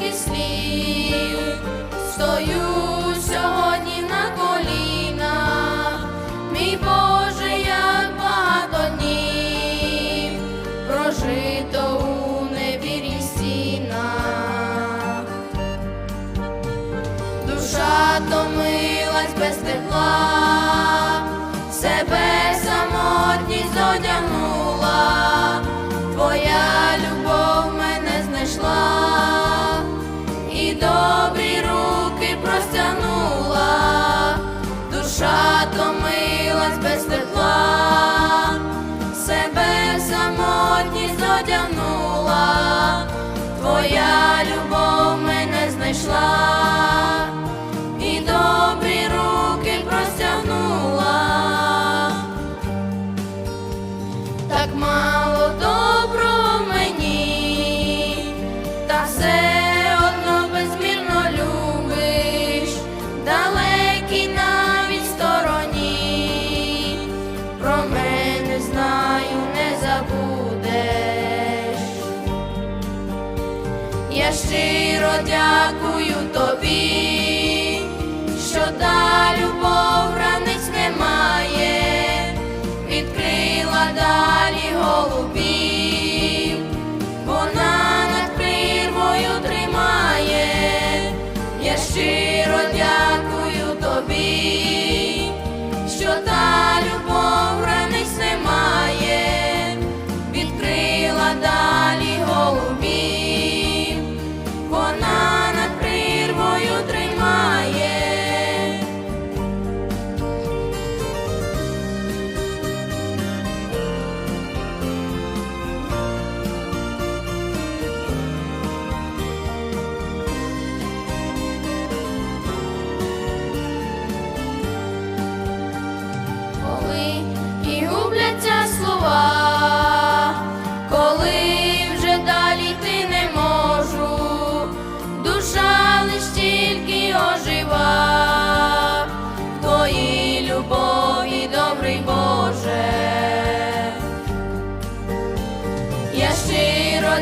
слів, стою сьогодні на колінах, мій Боже, як багато днів. Прожито у невірі стінах. Душа томилась без тепла, себе самотність одягнула, твоя Щиро дякую тобі, що та любов границь немає, відкрила далі голубів, вона над прірвою тримає, я щиро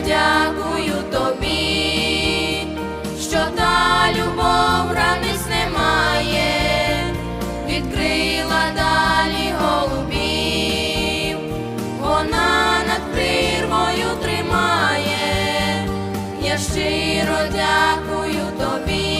дякую тобі, що та любов границь немає, відкрила далі голубів, вона над прірвою тримає, я щиро дякую тобі,